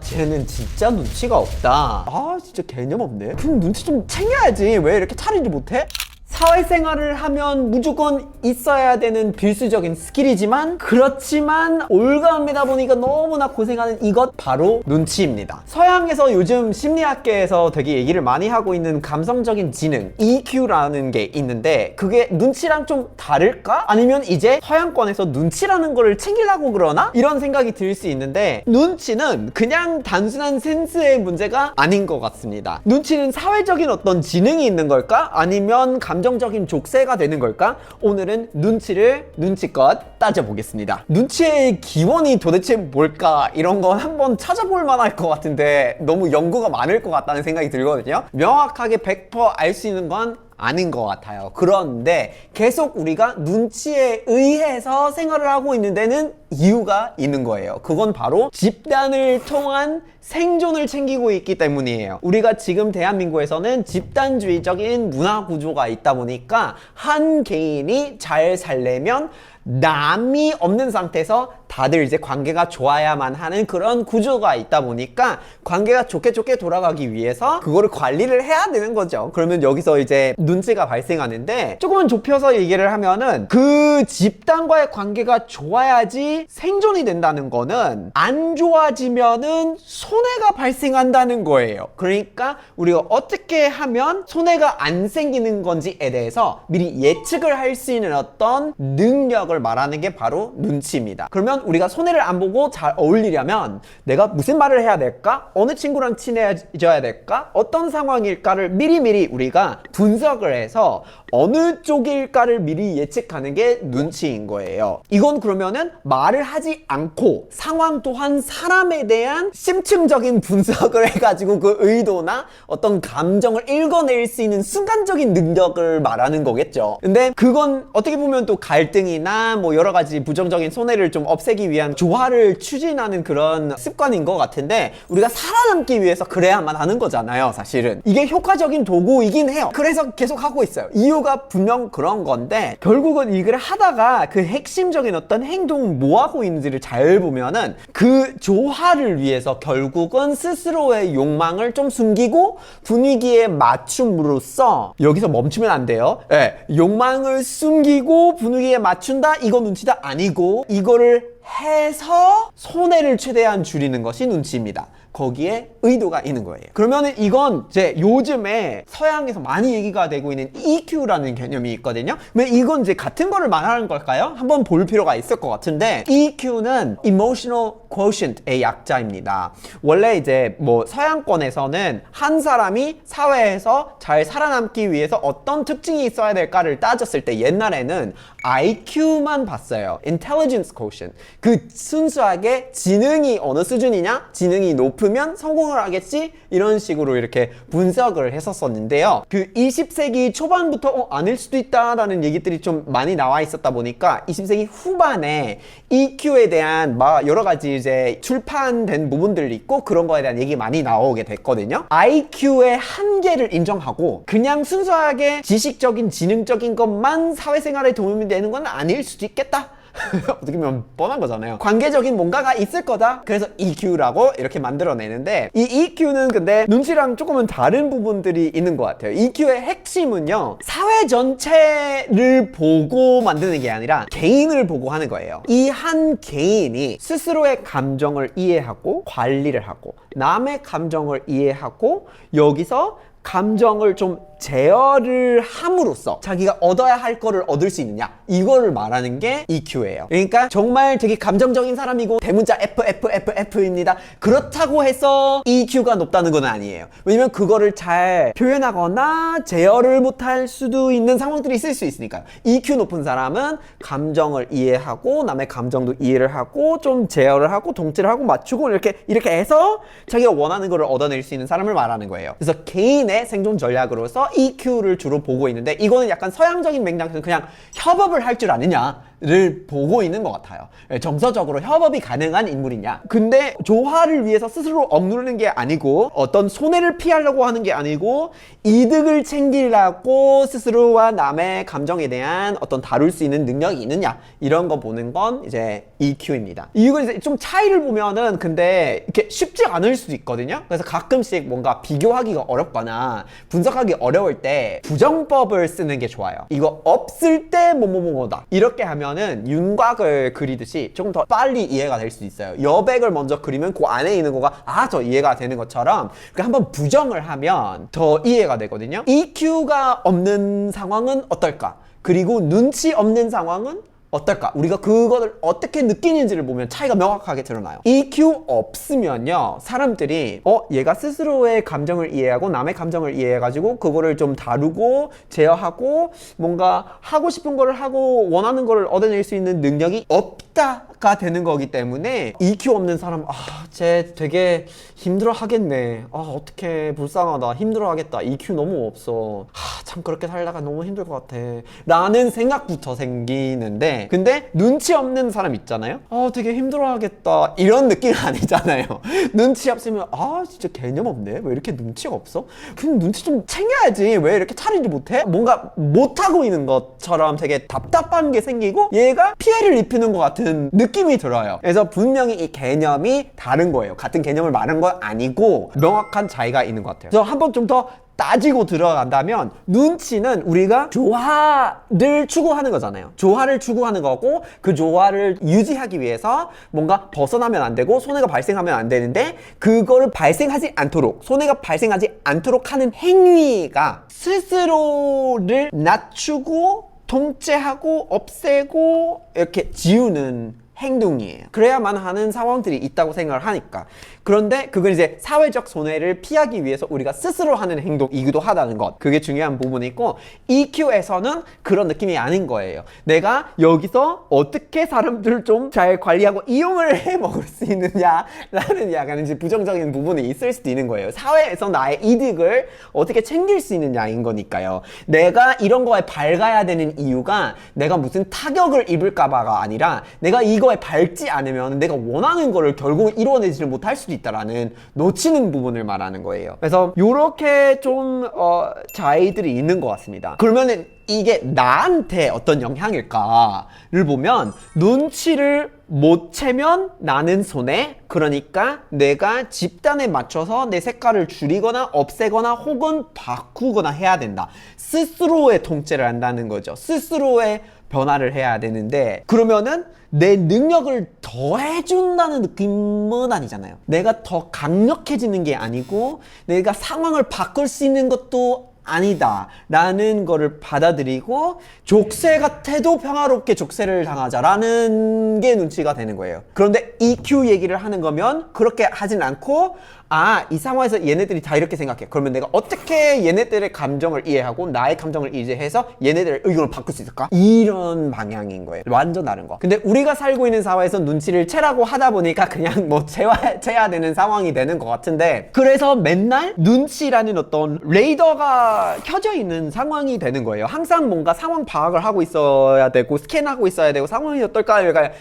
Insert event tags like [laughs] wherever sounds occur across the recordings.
쟤는 진짜 눈치가 없다. 아 진짜 개념 없네. 그럼 눈치 좀 챙겨야지. 왜 이렇게 차리지 못해? 사회생활을 하면 무조건 있어야 되는 필수적인 스킬이지만 그렇지만 올가을이다 보니까 너무나 고생하는 이것 바로 눈치입니다. 서양에서 요즘 심리학계에서 되게 얘기를 많이 하고 있는 감성적인 지능 EQ라는 게 있는데 그게 눈치랑 좀 다를까? 아니면 이제 서양권에서 눈치라는 거를 챙기려고 그러나? 이런 생각이 들 수 있는데 눈치는 그냥 단순한 센스의 문제가 아닌 것 같습니다. 눈치는 사회적인 어떤 지능이 있는 걸까? 아니면 감정 적인 족쇄가 되는 걸까? 오늘은 눈치를 눈치껏 따져보겠습니다. 눈치의 기원이 도대체 뭘까? 이런 건 한번 찾아볼 만할 것 같은데 너무 연구가 많을 것 같다는 생각이 들거든요. 명확하게 100%알 수 있는 건 아닌 것 같아요. 그런데 계속 우리가 눈치에 의해서 생활을 하고 있는 데는 이유가 있는 거예요. 그건 바로 집단을 통한 생존을 챙기고 있기 때문이에요. 우리가 지금 대한민국에서는 집단주의적인 문화 구조가 있다 보니까 한 개인이 잘 살려면 남이 없는 상태에서 다들 이제 관계가 좋아야만 하는 그런 구조가 있다 보니까 관계가 좋게 좋게 돌아가기 위해서 그거를 관리를 해야 되는 거죠. 그러면 여기서 이제 눈치가 발생하는데 조금은 좁혀서 얘기를 하면은 그 집단과의 관계가 좋아야지 생존이 된다는 거는 안 좋아지면은 손해가 발생한다는 거예요. 그러니까 우리가 어떻게 하면 손해가 안 생기는 건지에 대해서 미리 예측을 할 수 있는 어떤 능력을 말하는 게 바로 눈치입니다. 그러면 우리가 손해를 안 보고 잘 어울리려면 내가 무슨 말을 해야 될까? 어느 친구랑 친해져야 될까? 어떤 상황일까를 미리미리 우리가 분석을 해서 어느 쪽일까를 미리 예측하는 게 눈치인 거예요. 이건 그러면은 말을 하지 않고 상황 또한 사람에 대한 심층적인 분석을 해가지고 그 의도나 어떤 감정을 읽어낼 수 있는 순간적인 능력을 말하는 거겠죠. 근데 그건 어떻게 보면 또 갈등이나 뭐 여러 가지 부정적인 손해를 좀 없애 기 위한 조화를 추진하는 그런 습관인 것 같은데 우리가 살아남기 위해서 그래야만 하는 거잖아요, 사실은. 이게 효과적인 도구이긴 해요. 그래서 계속 하고 있어요. 이유가 분명 그런 건데 결국은 이걸 하다가 그 핵심적인 어떤 행동 뭐 하고 있는지를 잘 보면은 그 조화를 위해서 결국은 스스로의 욕망을 좀 숨기고 분위기에 맞춤으로써 여기서 멈추면 안 돼요. 예, 욕망을 숨기고 분위기에 맞춘다 이거 눈치다 아니고 이거를 해서 손해를 최대한 줄이는 것이 눈치입니다. 거기에 의도가 있는 거예요. 그러면은 이건 이제 요즘에 서양에서 많이 얘기가 되고 있는 EQ라는 개념이 있거든요. 근데 이건 이제 같은 거를 말하는 걸까요? 한번 볼 필요가 있을 것 같은데 EQ는 Emotional Quotient의 약자입니다. 원래 이제 뭐 서양권에서는 한 사람이 사회에서 잘 살아남기 위해서 어떤 특징이 있어야 될까를 따졌을 때 옛날에는 IQ만 봤어요. Intelligence Quotient. 그 순수하게 지능이 어느 수준이냐? 지능이 높으면 성공을 하겠지? 이런 식으로 이렇게 분석을 했었었는데요. 그 20세기 초반부터 어, 아닐 수도 있다라는 얘기들이 좀 많이 나와 있었다 보니까 20세기 후반에 EQ에 대한 막 여러 가지 이제 출판된 부분들이 있고 그런 거에 대한 얘기 많이 나오게 됐거든요. IQ의 한계를 인정하고 그냥 순수하게 지식적인 지능적인 것만 사회생활에 도움이 되는 건 아닐 수도 있겠다. [laughs] 어떻게 보면 뻔한 거잖아요. 관계적인 뭔가가 있을 거다. 그래서 EQ라고 이렇게 만들어내는데 이 EQ는 근데 눈치랑 조금은 다른 부분들이 있는 것 같아요. EQ의 핵심은요. 사회 전체를 보고 만드는 게 아니라 개인을 보고 하는 거예요. 이 한 개인이 스스로의 감정을 이해하고 관리를 하고 남의 감정을 이해하고 여기서 감정을 좀 제어를 함으로써 자기가 얻어야 할 거를 얻을 수 있느냐? 이거를 말하는 게 EQ예요. 그러니까 정말 되게 감정적인 사람이고 대문자 F F F F입니다. 그렇다고 해서 EQ가 높다는 건 아니에요. 왜냐면 그거를 잘 표현하거나 제어를 못할 수도 있는 상황들이 있을 수 있으니까요. EQ 높은 사람은 감정을 이해하고 남의 감정도 이해를 하고 좀 제어를 하고 동치를 하고 맞추고 이렇게 이렇게 해서 자기가 원하는 거를 얻어낼 수 있는 사람을 말하는 거예요. 그래서 개인의 생존 전략으로서 EQ를 주로 보고 있는데 이거는 약간 서양적인 맥락에서 그냥 협업을 할 줄 아느냐를 보고 있는 것 같아요. 예, 정서적으로 협업이 가능한 인물이냐. 근데 조화를 위해서 스스로 억누르는 게 아니고 어떤 손해를 피하려고 하는 게 아니고 이득을 챙기려고 스스로와 남의 감정에 대한 어떤 다룰 수 있는 능력이 있느냐 이런 거 보는 건 이제 EQ입니다. 이건 이제 좀 차이를 보면은 근데 이렇게 쉽지 않을 수도 있거든요. 그래서 가끔씩 뭔가 비교하기가 어렵거나 분석하기 어려울 때 부정법을 쓰는 게 좋아요. 이거 없을 때 뭐뭐뭐뭐다 이렇게 하면은 윤곽을 그리듯이 조금 더 빨리 이해가 될 수 있어요. 여백을 먼저 그리면 그 안에 있는 거가 아 저 이해가 되는 것처럼 그 한번 부정을 하면 더 이해가 되거든요. EQ가 없는 상황은 어떨까? 그리고 눈치 없는 상황은 어떨까? 우리가 그거를 어떻게 느끼는지를 보면 차이가 명확하게 드러나요. EQ 없으면요, 사람들이, 어, 얘가 스스로의 감정을 이해하고 남의 감정을 이해해가지고 그거를 좀 다루고 제어하고 뭔가 하고 싶은 거를 하고 원하는 거를 얻어낼 수 있는 능력이 없다가 되는 거기 때문에 EQ 없는 사람, 아, 쟤 되게 힘들어 하겠네. 아, 어떻게 불쌍하다. 힘들어 하겠다. EQ 너무 없어. 아, 참 그렇게 살다가 너무 힘들 것 같아. 라는 생각부터 생기는데, 근데 눈치 없는 사람 있잖아요? 아, 되게 힘들어 하겠다. 이런 느낌 [laughs] 아니잖아요. 눈치 없으면, 아, 진짜 개념 없네. 왜 이렇게 눈치가 없어? 그럼 눈치 좀 챙겨야지. 왜 이렇게 차리지 못해? 뭔가 못하고 있는 것처럼 되게 답답한 게 생기고, 얘가 피해를 입히는 것 같은 느낌이 들어요. 그래서 분명히 이 개념이 다른 거예요. 같은 개념을 말한 건 아니고, 명확한 차이가 있는 것 같아요. 그래서 한 번 좀 더 따지고 들어간다면 눈치는 우리가 조화를 추구하는 거잖아요. 조화를 추구하는 거고 그 조화를 유지하기 위해서 뭔가 벗어나면 안 되고 손해가 발생하면 안 되는데 그거를 발생하지 않도록 손해가 발생하지 않도록 하는 행위가 스스로를 낮추고 통제하고 없애고 이렇게 지우는 행동이에요. 그래야만 하는 상황들이 있다고 생각을 하니까. 그런데 그건 이제 사회적 손해를 피하기 위해서 우리가 스스로 하는 행동이기도 하다는 것. 그게 중요한 부분이고 EQ에서는 그런 느낌이 아닌 거예요. 내가 여기서 어떻게 사람들을 좀잘 관리하고 이용을 해 먹을 수 있느냐라는 약간 이제 부정적인 부분이 있을 수도 있는 거예요. 사회에서 나의 이득을 어떻게 챙길 수 있느냐인 거니까요. 내가 이런 거에 밝아야 되는 이유가 내가 무슨 타격을 입을까 봐가 아니라 내가 이거 에 밝지 않으면 내가 원하는 거를 결국 이루어내지를 못할 수도 있다라는 놓치는 부분을 말하는 거예요. 그래서 이렇게 좀 어, 차이들이 있는 것 같습니다. 그러면은 이게 나한테 어떤 영향일까를 보면 눈치를 못 채면 나는 손해 그러니까 내가 집단에 맞춰서 내 색깔을 줄이거나 없애거나 혹은 바꾸거나 해야 된다 스스로의 통제를 한다는 거죠 스스로의 변화를 해야 되는데 그러면은 내 능력을 더 해준다는 느낌은 아니잖아요. 내가 더 강력해지는 게 아니고 내가 상황을 바꿀 수 있는 것도 아니다 라는 거를 받아들이고 족쇄 같아도 평화롭게 족쇄를 당하자라는 게 눈치가 되는 거예요. 그런데 EQ 얘기를 하는 거면 그렇게 하진 않고 아 이 상황에서 얘네들이 다 이렇게 생각해. 그러면 내가 어떻게 얘네들의 감정을 이해하고 나의 감정을 이해해서 얘네들의 의견을 바꿀 수 있을까? 이런 방향인 거예요. 완전 다른 거. 근데 우리가 살고 있는 사회에서 눈치를 채라고 하다 보니까 그냥 뭐 채야, 채야 되는 상황이 되는 것 같은데 그래서 맨날 눈치라는 어떤 레이더가 켜져 있는 상황이 되는 거예요. 항상 뭔가 상황 파악을 하고 있어야 되고 스캔하고 있어야 되고 상황이 어떨까?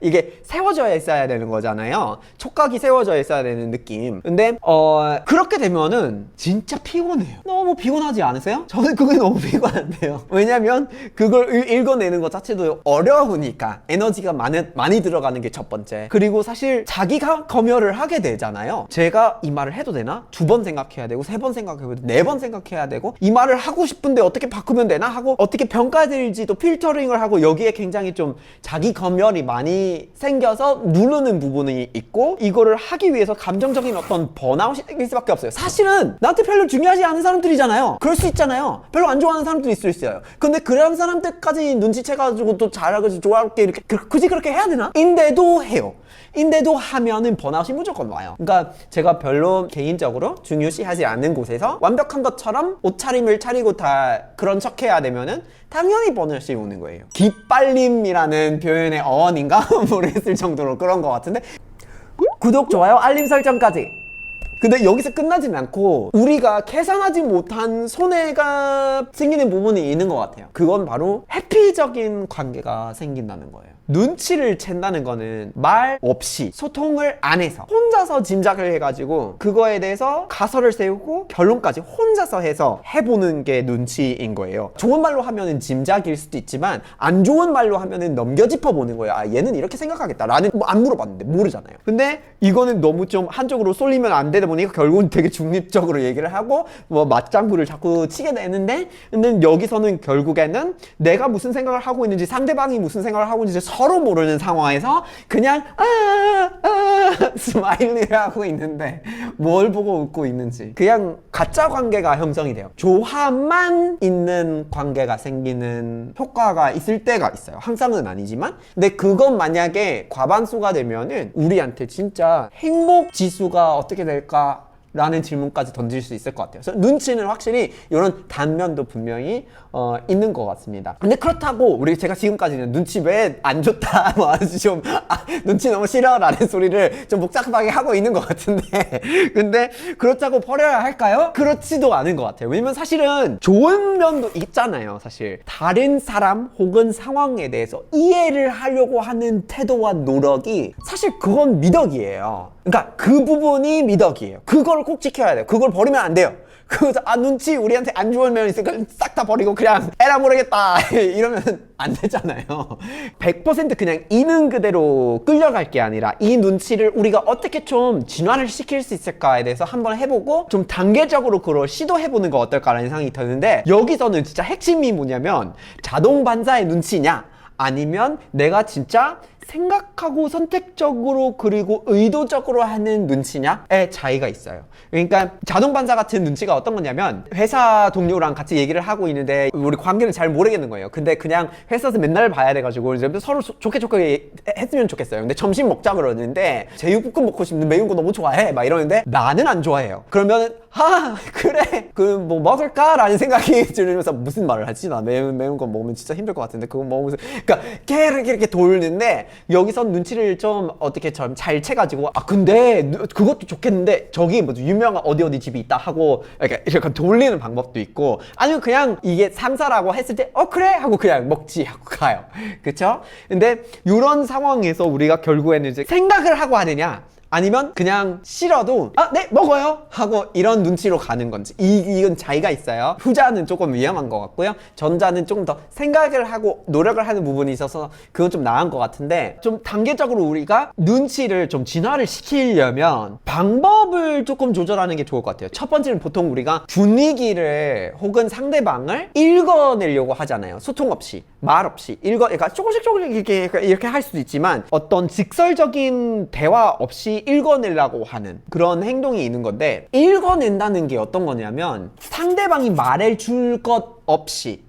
이게 세워져 있어야 되는 거잖아요. 촉각이 세워져 있어야 되는 느낌. 근데 어 그렇게 되면은 진짜 피곤해요. 너무 피곤하지 않으세요? 저는 그게 너무 [laughs] 피곤한데요. 왜냐면 그걸 읽- 읽어내는 것 자체도 어려우니까 에너지가 많이, 많이 들어가는 게 첫 번째. 그리고 사실 자기가 검열을 하게 되잖아요. 제가 이 말을 해도 되나? 두 번 생각해야 되고 세 번 생각해야 되고 네 번 생각해야 되고 이 말을 하고 싶은데 어떻게 바꾸면 되나? 하고 어떻게 평가될지도 필터링을 하고 여기에 굉장히 좀 자기 검열이 많이 생겨서 누르는 부분이 있고 이거를 하기 위해서 감정적인 어떤 번 생길 수밖에 없어요. 사실은 나한테 별로 중요하지 않은 사람들이잖아요. 그럴 수 있잖아요. 별로 안 좋아하는 사람들이 있을 수 있어요. 근데 그런 사람들까지 눈치채가지고 또 잘하고 좋아하게 이렇게 그- 굳이 그렇게 해야 되나? 인데도 해요. 인데도 하면은 번아웃이 무조건 와요. 그러니까 제가 별로 개인적으로 중요시하지 않는 곳에서 완벽한 것처럼 옷차림을 차리고 다 그런 척 해야 되면은 당연히 번아웃이 오는 거예요. 기빨림이라는 표현의 어원인가? [laughs] 모르겠을 정도로 그런 것 같은데. 구독, 좋아요, 알림 설정까지 근데 여기서 끝나진 않고 우리가 계산하지 못한 손해가 생기는 부분이 있는 것 같아요. 그건 바로 해피적인 관계가 생긴다는 거예요. 눈치를 챈다는 거는 말 없이 소통을 안 해서 혼자서 짐작을 해가지고 그거에 대해서 가설을 세우고 결론까지 혼자서 해서 해보는 게 눈치인 거예요. 좋은 말로 하면은 짐작일 수도 있지만 안 좋은 말로 하면은 넘겨 짚어 보는 거예요. 아 얘는 이렇게 생각하겠다. 라는 뭐 안 물어봤는데 모르잖아요. 근데 이거는 너무 좀 한쪽으로 쏠리면 안 되다 보니까 결국은 되게 중립적으로 얘기를 하고 뭐 맞장구를 자꾸 치게 되는데 근데 여기서는 결국에는 내가 무슨 생각을 하고 있는지 상대방이 무슨 생각을 하고 있는지 서로 모르는 상황에서 그냥 아, 아 스마일리를 하고 있는데 뭘 보고 웃고 있는지 그냥 가짜 관계가 형성이 돼요. 조화만 있는 관계가 생기는 효과가 있을 때가 있어요. 항상은 아니지만 근데 그건 만약에 과반수가 되면은 우리한테 진짜 행복 지수가 어떻게 될까? あ 라는 질문까지 던질 수 있을 것 같아요. 그래서 눈치는 확실히 이런 단면도 분명히 어, 있는 것 같습니다. 근데 그렇다고 우리 제가 지금까지는 눈치 왜 안 좋다, [laughs] 뭐 아주 좀 아, 눈치 너무 싫어라는 소리를 좀 복잡하게 하고 있는 것 같은데, [laughs] 근데 그렇다고 버려야 할까요? 그렇지도 않은 것 같아요. 왜냐면 사실은 좋은 면도 있잖아요. 사실 다른 사람 혹은 상황에 대해서 이해를 하려고 하는 태도와 노력이 사실 그건 미덕이에요. 그러니까 그 부분이 미덕이에요. 그걸 꼭 지켜야 돼요. 그걸 버리면 안 돼요. 그래서 아 눈치 우리한테 안 좋은 면이 있으니까 싹 다 버리고 그냥 에라 모르겠다 [laughs] 이러면 안 되잖아요 100% 그냥 있는 그대로 끌려갈 게 아니라 이 눈치를 우리가 어떻게 좀 진화를 시킬 수 있을까에 대해서 한번 해보고 좀 단계적으로 그걸 시도해보는 거 어떨까라는 생각이 드는데 여기서는 진짜 핵심이 뭐냐면 자동 반사의 눈치냐 아니면 내가 진짜 생각하고 선택적으로 그리고 의도적으로 하는 눈치냐의 차이가 있어요. 그러니까 자동 반사 같은 눈치가 어떤 거냐면 회사 동료랑 같이 얘기를 하고 있는데 우리 관계는 잘 모르겠는 거예요. 근데 그냥 회사에서 맨날 봐야 돼가지고 이제 서로 조- 좋게 좋게 했으면 좋겠어요. 근데 점심 먹자 그러는데 제육볶음 먹고 싶은데 매운 거 너무 좋아해 막 이러는데 나는 안 좋아해요. 그러면 아 그래 그 뭐 먹을까라는 생각이 [laughs] 들면서 무슨 말을 하지 나 매운 매운 거 먹으면 진짜 힘들 것 같은데 그거 먹으면서 그러니까 계속 이렇게 돌는데 여기서 눈치를 좀 어떻게 좀 잘 채가지고 아 근데 누- 그것도 좋겠는데 저기 뭐 유명한 어디 어디 집이 있다 하고 이렇게 이렇게 돌리는 방법도 있고 아니면 그냥 이게 상사라고 했을 때 어 그래? 하고 그냥 먹지 하고 [laughs] 가요. 그쵸? 근데 이런 상황에서 우리가 결국에는 이제 생각을 하고 하느냐 아니면 그냥 싫어도 아 네 먹어요. 하고 이런 눈치로 가는 건지. 이, 이건 차이가 있어요. 후자는 조금 위험한 것 같고요. 전자는 조금 더 생각을 하고 노력을 하는 부분이 있어서 그건 좀 나은 것 같은데 좀 단계적으로 우리가 눈치를 좀 진화를 시키려면 방법을 조금 조절하는 게 좋을 것 같아요. 첫 번째는 보통 우리가 분위기를 혹은 상대방을 읽어내려고 하잖아요. 소통 없이 말 없이. 읽어 그러니까 조금씩 조금씩 이렇게 이렇게 할 수도 있지만 어떤 직설적인 대화 없이 읽어내려고 하는 그런 행동이 있는 건데 읽어낸다는 게 어떤 거냐면 상대방이 말해줄 것 없이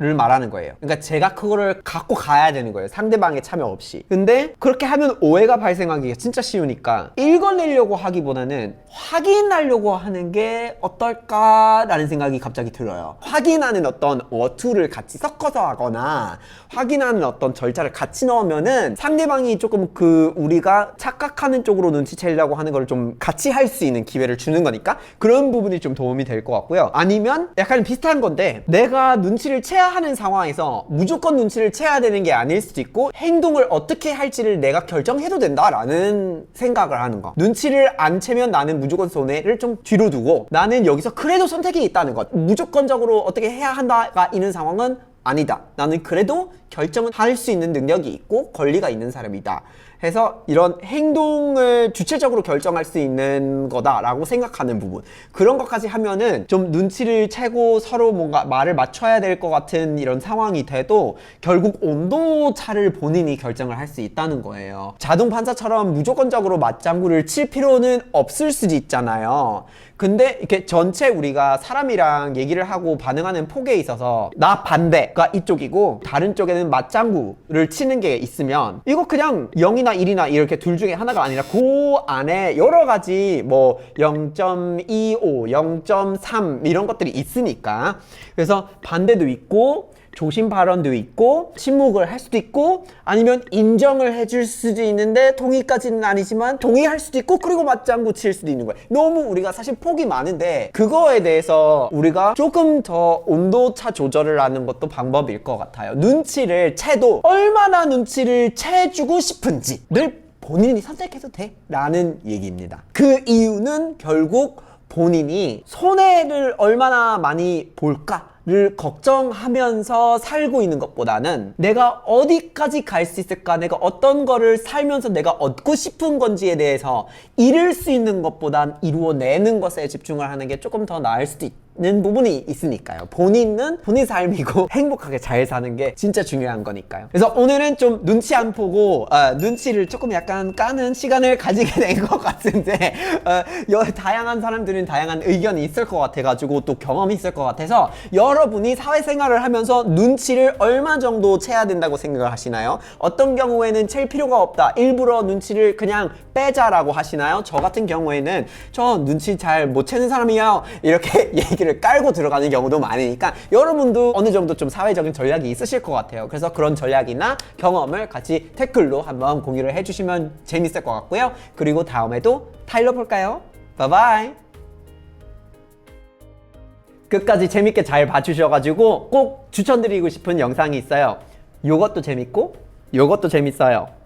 를 말하는 거예요. 그러니까 제가 그거를 갖고 가야 되는 거예요. 상대방의 참여 없이. 근데 그렇게 하면 오해가 발생하기가 진짜 쉬우니까 읽어내려고 하기보다는 확인하려고 하는 게 어떨까라는 생각이 갑자기 들어요. 확인하는 어떤 어투를 같이 섞어서 하거나 확인하는 어떤 절차를 같이 넣으면은 상대방이 조금 그 우리가 착각하는 쪽으로 눈치채려고 하는 걸 좀 같이 할 수 있는 기회를 주는 거니까 그런 부분이 좀 도움이 될 것 같고요. 아니면 약간 비슷한 건데 내가 눈치를 채야 하는 상황에서 무조건 눈치를 채야 되는 게 아닐 수도 있고 행동을 어떻게 할지를 내가 결정해도 된다라는 생각을 하는 거. 눈치를 안 채면 나는 무조건 손해를 좀 뒤로 두고 나는 여기서 그래도 선택이 있다는 것. 무조건적으로 어떻게 해야 한다가 있는 상황은 아니다. 나는 그래도 결정을 할수 있는 능력이 있고 권리가 있는 사람이다. 해서 이런 행동을 주체적으로 결정할 수 있는 거다라고 생각하는 부분. 그런 것까지 하면은 좀 눈치를 채고 서로 뭔가 말을 맞춰야 될 것 같은 이런 상황이 돼도 결국 온도 차를 본인이 결정을 할 수 있다는 거예요. 자동 판사처럼 무조건적으로 맞장구를 칠 필요는 없을 수도 있잖아요. 근데 이렇게 전체 우리가 사람이랑 얘기를 하고 반응하는 폭에 있어서 나 반대가 이쪽이고 다른 쪽에는 맞장구를 치는 게 있으면 이거 그냥 0이나 1이나 이렇게 둘 중에 하나가 아니라 그 안에 여러 가지 뭐 0.25, 0.3 이런 것들이 있으니까. 그래서 반대도 있고 조심 발언도 있고 침묵을 할 수도 있고 아니면 인정을 해줄 수도 있는데 동의까지는 아니지만 동의할 수도 있고 그리고 맞장구 칠 수도 있는 거예요. 너무 우리가 사실 폭이 많은데 그거에 대해서 우리가 조금 더 온도차 조절을 하는 것도 방법일 것 같아요. 눈치를 채도 얼마나 눈치를 채주고 싶은지를 본인이 선택해도 돼 라는 얘기입니다. 그 이유는 결국 본인이 손해를 얼마나 많이 볼까 를 걱정하면서 살고 있는 것보다는 내가 어디까지 갈 수 있을까, 내가 어떤 거를 살면서 내가 얻고 싶은 건지에 대해서 이룰 수 있는 것보단 이루어내는 것에 집중을 하는 게 조금 더 나을 수도 있 는 부분이 있으니까요. 본인은 본인 삶이고 [laughs] 행복하게 잘 사는 게 진짜 중요한 거니까요. 그래서 오늘은 좀 눈치 안 보고 어, 눈치를 조금 약간 까는 시간을 가지게 [laughs] 된 것 같은데 어, 여, 다양한 사람들은 다양한 의견이 있을 것 같아가지고 또 경험이 있을 것 같아서 여러분이 사회생활을 하면서 눈치를 얼마 정도 채야 된다고 생각을 하시나요? 어떤 경우에는 챌 필요가 없다. 일부러 눈치를 그냥 빼자라고 하시나요? 저 같은 경우에는 저 눈치 잘 못 채는 사람이에요. 이렇게 [laughs] 얘기 를 깔고 들어가는 경우도 많으니까 여러분도 어느 정도 좀 사회적인 전략이 있으실 것 같아요. 그래서 그런 전략이나 경험을 같이 댓글로 한번 공유를 해주시면 재밌을 것 같고요. 그리고 다음에도 타일러 볼까요? 바이바이. 끝까지 재밌게 잘 봐주셔가지고 꼭 추천드리고 싶은 영상이 있어요. 요것도 재밌고 요것도 재밌어요.